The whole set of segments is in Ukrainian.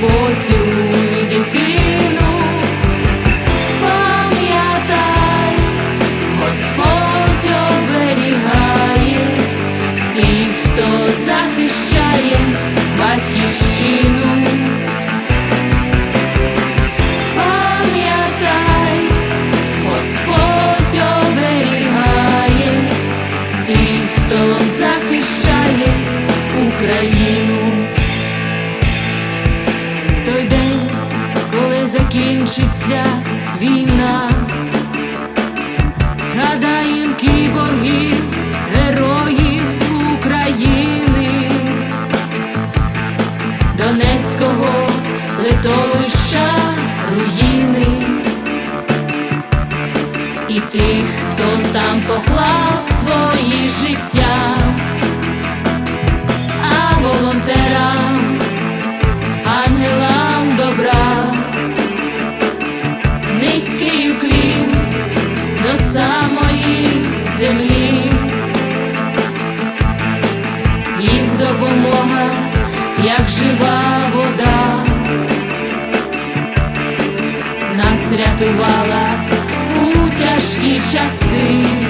Поцілуй закінчиться війна, згадаєм кіборгів, героїв України, Донецького литовища руїни. І тих, хто там поклав свої як жива вода, нас рятувала у тяжкі часи.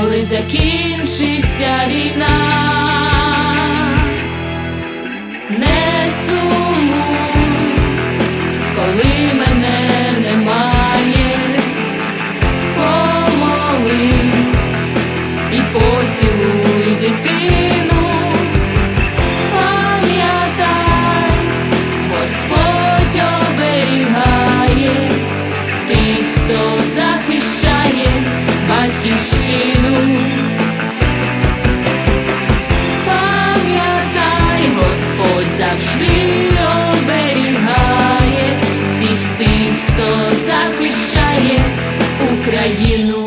коли закінчиться війна. Не сумуй, коли мене немає, помолись і поцілуй завжди оберігає всіх тих, хто захищає Україну.